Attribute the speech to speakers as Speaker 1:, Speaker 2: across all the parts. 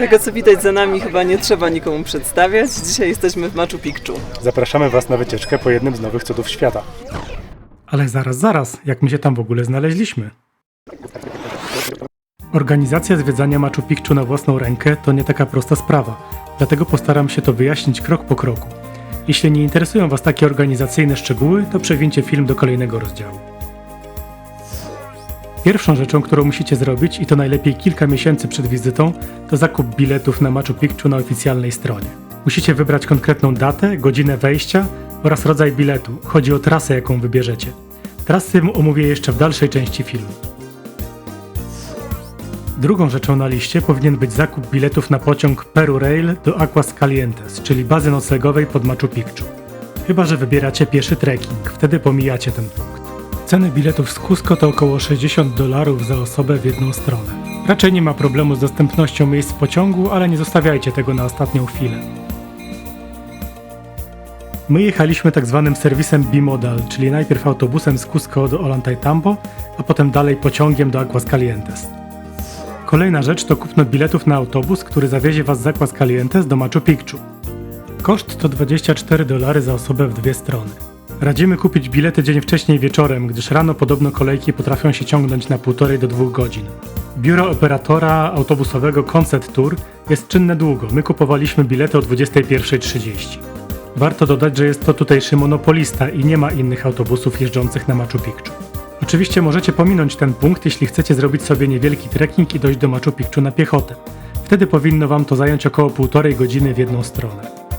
Speaker 1: tego co widać za nami chyba nie trzeba nikomu przedstawiać. Dzisiaj jesteśmy w Machu Picchu.
Speaker 2: Zapraszamy Was na wycieczkę po jednym z nowych cudów świata.
Speaker 3: Ale zaraz, zaraz, jak my się tam w ogóle znaleźliśmy? Organizacja zwiedzania Machu Picchu na własną rękę to nie taka prosta sprawa, dlatego postaram się to wyjaśnić krok po kroku. Jeśli nie interesują Was takie organizacyjne szczegóły, to przewincie film do kolejnego rozdziału. Pierwszą rzeczą, którą musicie zrobić, i to najlepiej kilka miesięcy przed wizytą, to zakup biletów na Machu Picchu na oficjalnej stronie. Musicie wybrać konkretną datę, godzinę wejścia oraz rodzaj biletu. Chodzi o trasę, jaką wybierzecie. Trasy omówię jeszcze w dalszej części filmu. Drugą rzeczą na liście powinien być zakup biletów na pociąg Peru Rail do Aguas Calientes, czyli bazy noclegowej pod Machu Picchu. Chyba, że wybieracie pieszy trekking, wtedy pomijacie ten punkt. Ceny biletów z Cusco to około 60 dolarów za osobę w jedną stronę. Raczej nie ma problemu z dostępnością miejsc w pociągu, ale nie zostawiajcie tego na ostatnią chwilę. My jechaliśmy tak zwanym serwisem bimodal, czyli najpierw autobusem z Cusco do Ollantaytambo, a potem dalej pociągiem do Aguas Calientes. Kolejna rzecz to kupno biletów na autobus, który zawiezie Was z Aguas Calientes do Machu Picchu. Koszt to 24 dolary za osobę w dwie strony. Radzimy kupić bilety dzień wcześniej wieczorem, gdyż rano podobno kolejki potrafią się ciągnąć na półtorej do dwóch godzin. Biuro operatora autobusowego Concept Tour jest czynne długo. My kupowaliśmy bilety o 21.30. Warto dodać, że jest to tutejszy monopolista i nie ma innych autobusów jeżdżących na Machu Picchu. Oczywiście możecie pominąć ten punkt, jeśli chcecie zrobić sobie niewielki trekking i dojść do Machu Picchu na piechotę. Wtedy powinno Wam to zająć około półtorej godziny w jedną stronę.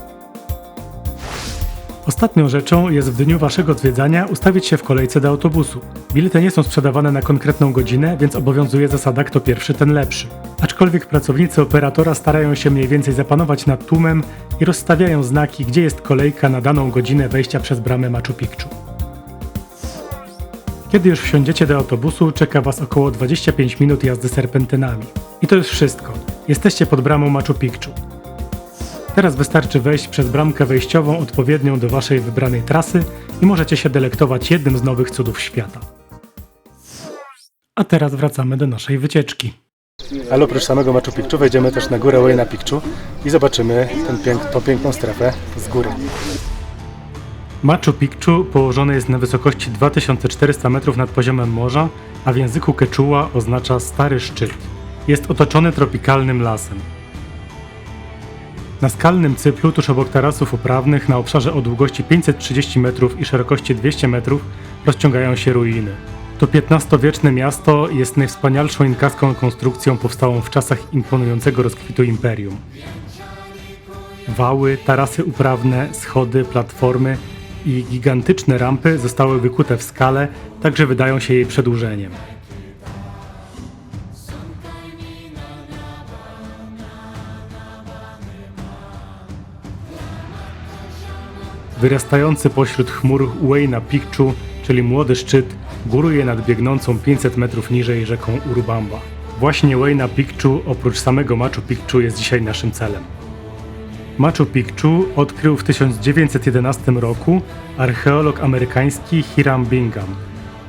Speaker 3: Ostatnią rzeczą jest w dniu Waszego zwiedzania ustawić się w kolejce do autobusu. Bilety nie są sprzedawane na konkretną godzinę, więc obowiązuje zasada kto pierwszy, ten lepszy. Aczkolwiek pracownicy operatora starają się mniej więcej zapanować nad tłumem i rozstawiają znaki, gdzie jest kolejka na daną godzinę wejścia przez bramę Machu Picchu. Kiedy już wsiądziecie do autobusu, czeka Was około 25 minut jazdy serpentynami. I to już wszystko. Jesteście pod bramą Machu Picchu. Teraz wystarczy wejść przez bramkę wejściową odpowiednią do Waszej wybranej trasy i możecie się delektować jednym z nowych cudów świata. A teraz wracamy do naszej wycieczki.
Speaker 2: Ale oprócz samego Machu Picchu wejdziemy też na górę Huayna Picchu i zobaczymy ten pięk, piękną strefę z góry.
Speaker 3: Machu Picchu położone jest na wysokości 2400 metrów nad poziomem morza, a w języku quechua oznacza stary szczyt. Jest otoczony tropikalnym lasem. Na skalnym cyplu, tuż obok tarasów uprawnych, na obszarze o długości 530 metrów i szerokości 200 metrów, rozciągają się ruiny. To XV-wieczne miasto jest najwspanialszą inkaską konstrukcją powstałą w czasach imponującego rozkwitu imperium. Wały, tarasy uprawne, schody, platformy i gigantyczne rampy zostały wykute w skale, tak że wydają się jej przedłużeniem. Wyrastający pośród chmur Huayna Picchu, czyli młody szczyt, góruje nad biegnącą 500 metrów niżej rzeką Urubamba. Właśnie Huayna Picchu oprócz samego Machu Picchu jest dzisiaj naszym celem. Machu Picchu odkrył w 1911 roku archeolog amerykański Hiram Bingham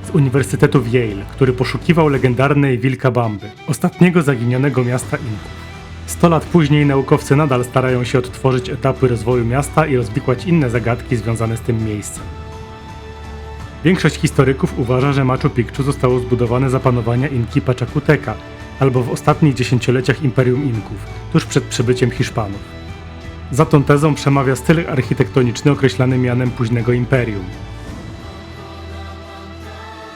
Speaker 3: z Uniwersytetu w Yale, który poszukiwał legendarnej Wilkabamby, ostatniego zaginionego miasta Inków. Sto lat później naukowcy nadal starają się odtworzyć etapy rozwoju miasta i rozwikłać inne zagadki związane z tym miejscem. Większość historyków uważa, że Machu Picchu zostało zbudowane za panowania Inki Pachacuteka albo w ostatnich dziesięcioleciach Imperium Inków, tuż przed przybyciem Hiszpanów. Za tą tezą przemawia styl architektoniczny określany mianem późnego imperium.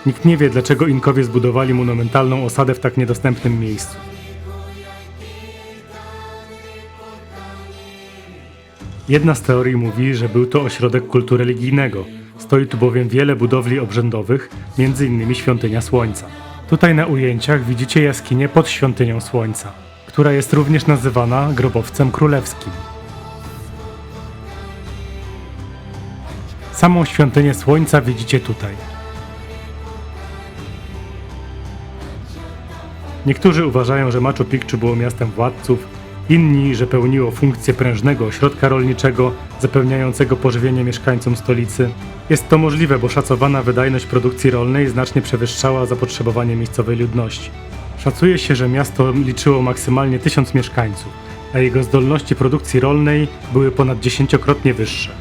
Speaker 3: Nikt nie wie, dlaczego Inkowie zbudowali monumentalną osadę w tak niedostępnym miejscu. Jedna z teorii mówi, że był to ośrodek kultu religijnego. Stoi tu bowiem wiele budowli obrzędowych, m.in. świątynia Słońca. Tutaj na ujęciach widzicie jaskinię pod świątynią Słońca, która jest również nazywana grobowcem królewskim. Samą świątynię Słońca widzicie tutaj. Niektórzy uważają, że Machu Picchu było miastem władców, inni, że pełniło funkcję prężnego ośrodka rolniczego zapewniającego pożywienie mieszkańcom stolicy. Jest to możliwe, bo szacowana wydajność produkcji rolnej znacznie przewyższała zapotrzebowanie miejscowej ludności. Szacuje się, że miasto liczyło maksymalnie tysiąc mieszkańców, a jego zdolności produkcji rolnej były ponad dziesięciokrotnie wyższe.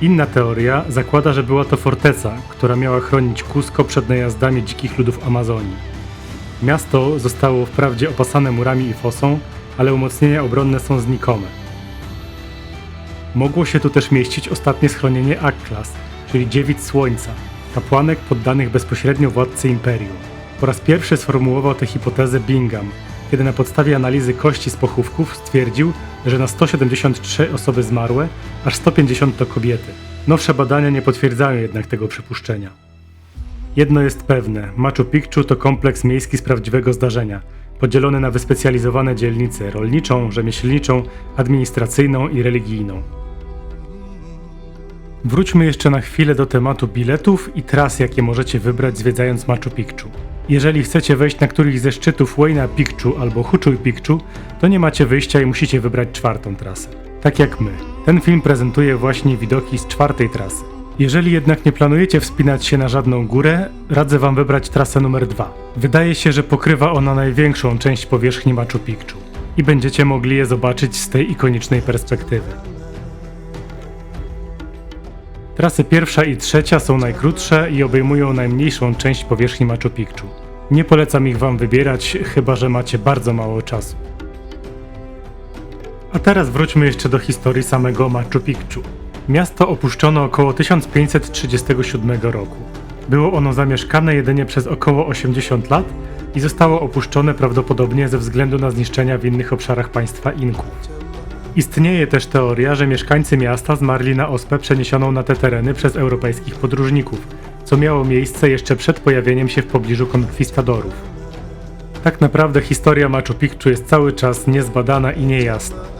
Speaker 3: Inna teoria zakłada, że była to forteca, która miała chronić Cusco przed najazdami dzikich ludów Amazonii. Miasto zostało wprawdzie opasane murami i fosą, ale umocnienia obronne są znikome. Mogło się tu też mieścić ostatnie schronienie Akklas, czyli dziewic słońca, kapłanek poddanych bezpośrednio władcy imperium. Po raz pierwszy sformułował tę hipotezę Bingham, kiedy na podstawie analizy kości z pochówków stwierdził, że na 173 osoby zmarłe, aż 150 to kobiety. Nowsze badania nie potwierdzają jednak tego przypuszczenia. Jedno jest pewne: Machu Picchu to kompleks miejski z prawdziwego zdarzenia, podzielony na wyspecjalizowane dzielnice rolniczą, rzemieślniczą, administracyjną i religijną. Wróćmy jeszcze na chwilę do tematu biletów i tras, jakie możecie wybrać zwiedzając Machu Picchu. Jeżeli chcecie wejść na któryś ze szczytów Huayna Picchu albo Huchuy Picchu, to nie macie wyjścia i musicie wybrać czwartą trasę. Tak jak my. Ten film prezentuje właśnie widoki z czwartej trasy. Jeżeli jednak nie planujecie wspinać się na żadną górę, radzę Wam wybrać trasę numer 2. Wydaje się, że pokrywa ona największą część powierzchni Machu Picchu i będziecie mogli je zobaczyć z tej ikonicznej perspektywy. Trasy pierwsza i trzecia są najkrótsze i obejmują najmniejszą część powierzchni Machu Picchu. Nie polecam ich Wam wybierać, chyba że macie bardzo mało czasu. A teraz wróćmy jeszcze do historii samego Machu Picchu. Miasto opuszczono około 1537 roku. Było ono zamieszkane jedynie przez około 80 lat i zostało opuszczone prawdopodobnie ze względu na zniszczenia w innych obszarach państwa Inków. Istnieje też teoria, że mieszkańcy miasta zmarli na ospę przeniesioną na te tereny przez europejskich podróżników, co miało miejsce jeszcze przed pojawieniem się w pobliżu konkwistadorów. Tak naprawdę historia Machu Picchu jest cały czas niezbadana i niejasna.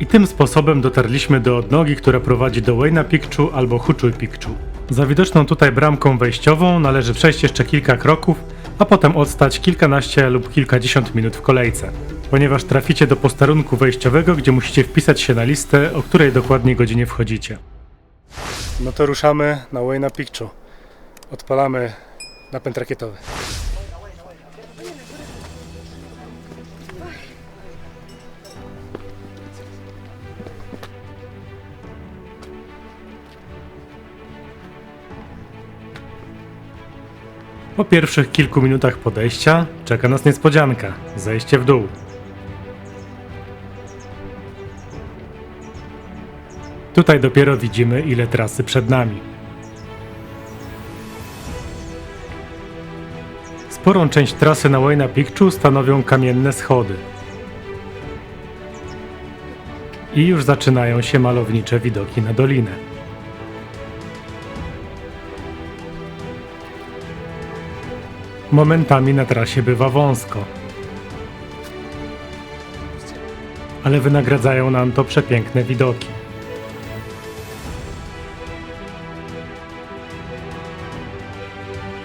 Speaker 3: I tym sposobem dotarliśmy do odnogi, która prowadzi do Huayna Picchu albo Huchuy Picchu. Za widoczną tutaj bramką wejściową należy przejść jeszcze kilka kroków, a potem odstać kilkanaście lub kilkadziesiąt minut w kolejce. Ponieważ traficie do posterunku wejściowego, gdzie musicie wpisać się na listę, o której dokładnie godzinie wchodzicie.
Speaker 2: No to ruszamy na Huayna Picchu. Odpalamy napęd rakietowy.
Speaker 3: Po pierwszych kilku minutach podejścia czeka nas niespodzianka zejście w dół. Tutaj dopiero widzimy, ile trasy przed nami. Sporą część trasy na Huayna Picchu stanowią kamienne schody. I już zaczynają się malownicze widoki na dolinę. Momentami na trasie bywa wąsko. Ale wynagradzają nam to przepiękne widoki.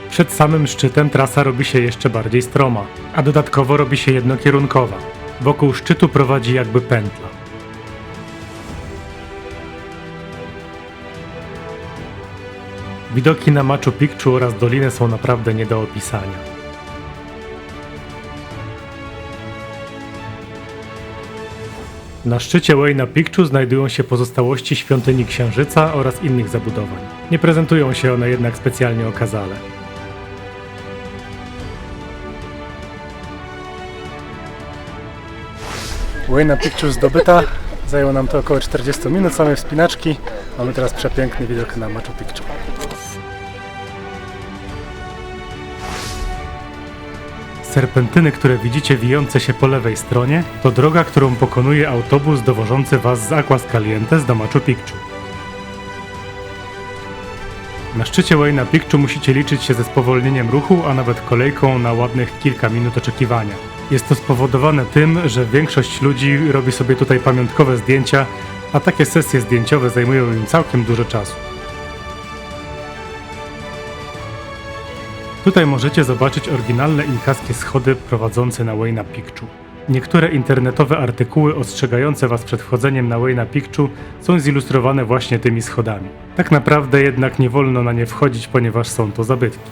Speaker 3: Przed samym szczytem trasa robi się jeszcze bardziej stroma, a dodatkowo robi się jednokierunkowa. Wokół szczytu prowadzi jakby pętla. Widoki na Machu Picchu oraz dolinę są naprawdę nie do opisania. Na szczycie Huayna Picchu znajdują się pozostałości świątyni Księżyca oraz innych zabudowań. Nie prezentują się one jednak specjalnie okazale.
Speaker 2: Huayna Picchu zdobyta. Zajęło nam to około 40 minut samej wspinaczki. Mamy teraz przepiękny widok na Machu Picchu.
Speaker 3: Serpentyny, które widzicie wijące się po lewej stronie, to droga, którą pokonuje autobus dowożący Was z Aguascalientes do Machu Picchu. Na szczycie Huayna Picchu musicie liczyć się ze spowolnieniem ruchu, a nawet kolejką na ładnych kilka minut oczekiwania. Jest to spowodowane tym, że większość ludzi robi sobie tutaj pamiątkowe zdjęcia, a takie sesje zdjęciowe zajmują im całkiem dużo czasu. Tutaj możecie zobaczyć oryginalne inkaskie schody prowadzące na Huayna Picchu. Niektóre internetowe artykuły ostrzegające Was przed wchodzeniem na Huayna Picchu są zilustrowane właśnie tymi schodami. Tak naprawdę jednak nie wolno na nie wchodzić, ponieważ są to zabytki.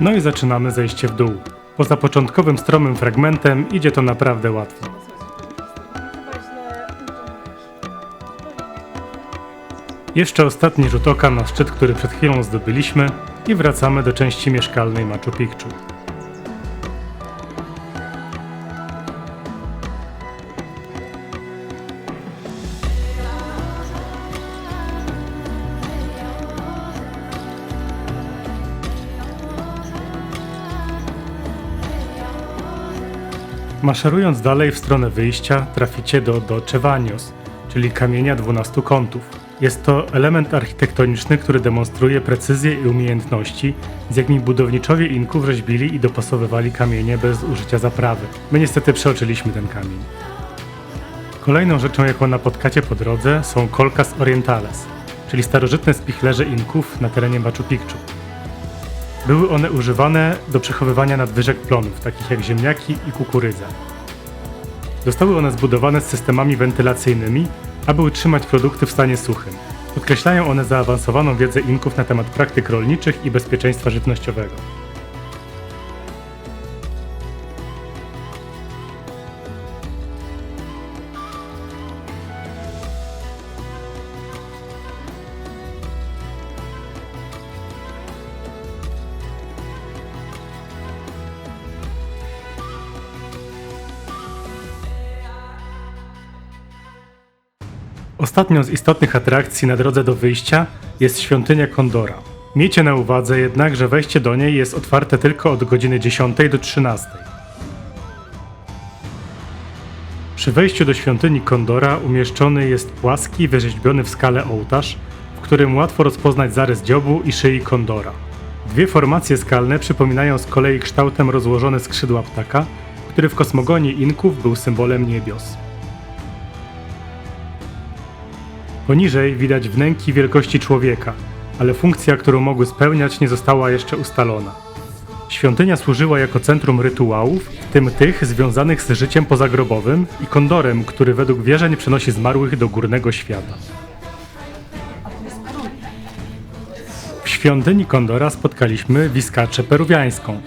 Speaker 3: No i zaczynamy zejście w dół. Poza początkowym stromym fragmentem idzie to naprawdę łatwo. Jeszcze ostatni rzut oka na szczyt, który przed chwilą zdobyliśmy i wracamy do części mieszkalnej Machu Picchu. Maszerując dalej w stronę wyjścia, traficie do Doce Vanios, czyli kamienia 12 kątów. Jest to element architektoniczny, który demonstruje precyzję i umiejętności, z jakimi budowniczowie Inków rzeźbili i dopasowywali kamienie bez użycia zaprawy. My niestety przeoczyliśmy ten kamień. Kolejną rzeczą, jaką napotkacie po drodze, są Colcas Orientales, czyli starożytne spichlerze Inków na terenie Machu Picchu. Były one używane do przechowywania nadwyżek plonów, takich jak ziemniaki i kukurydza. Zostały one zbudowane z systemami wentylacyjnymi, aby utrzymać produkty w stanie suchym. Podkreślają one zaawansowaną wiedzę Inków na temat praktyk rolniczych i bezpieczeństwa żywnościowego. Ostatnią z istotnych atrakcji na drodze do wyjścia jest świątynia Kondora. Miejcie na uwadze jednak, że wejście do niej jest otwarte tylko od godziny 10 do 13. Przy wejściu do świątyni Kondora umieszczony jest płaski, wyrzeźbiony w skale ołtarz, w którym łatwo rozpoznać zarys dziobu i szyi Kondora. Dwie formacje skalne przypominają z kolei kształtem rozłożone skrzydła ptaka, który w kosmogonii Inków był symbolem niebios. Poniżej widać wnęki wielkości człowieka, ale funkcja, którą mogły spełniać, nie została jeszcze ustalona. Świątynia służyła jako centrum rytuałów, w tym tych związanych z życiem pozagrobowym i kondorem, który według wierzeń przenosi zmarłych do górnego świata. W świątyni kondora spotkaliśmy wiskaczę peruwiańską.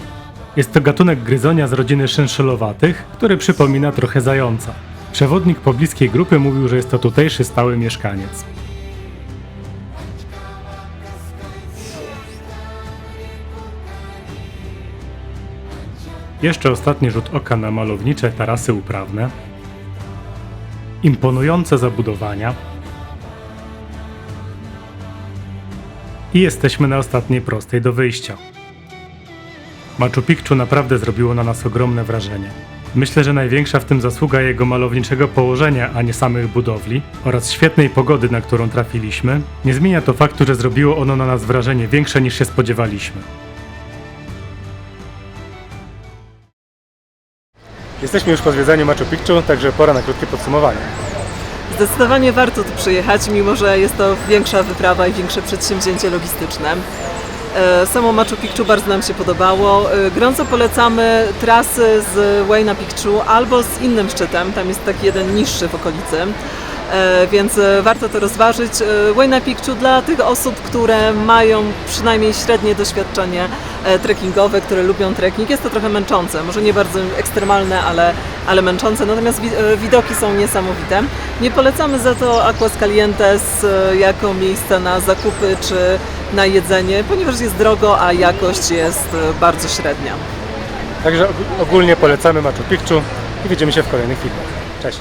Speaker 3: Jest to gatunek gryzonia z rodziny szynszylowatych, który przypomina trochę zająca. Przewodnik pobliskiej grupy mówił, że jest to tutejszy stały mieszkaniec. Jeszcze ostatni rzut oka na malownicze tarasy uprawne. Imponujące zabudowania. I jesteśmy na ostatniej prostej do wyjścia. Machu Picchu naprawdę zrobiło na nas ogromne wrażenie. Myślę, że największa w tym zasługa jego malowniczego położenia, a nie samych budowli, oraz świetnej pogody, na którą trafiliśmy. Nie zmienia to faktu, że zrobiło ono na nas wrażenie większe niż się spodziewaliśmy.
Speaker 2: Jesteśmy już po zwiedzaniu Machu Picchu, także pora na krótkie podsumowanie.
Speaker 1: Zdecydowanie warto tu przyjechać, mimo że jest to większa wyprawa i większe przedsięwzięcie logistyczne. E, Samo Machu Picchu bardzo nam się podobało. E, Gorąco polecamy trasy z Huayna Picchu albo z innym szczytem, tam jest taki jeden niższy w okolicy. E, Więc warto to rozważyć. Huayna Picchu dla tych osób, które mają przynajmniej średnie doświadczenie trekkingowe, które lubią trekking. Jest to trochę męczące, może nie bardzo ekstremalne, ale, ale męczące, natomiast wi- widoki są niesamowite. Nie polecamy za to Aquas Calientes jako miejsca na zakupy czy na jedzenie, ponieważ jest drogo, a jakość jest e, bardzo średnia.
Speaker 2: Także og- ogólnie polecamy Machu Picchu i widzimy się w kolejnych filmach. Cześć!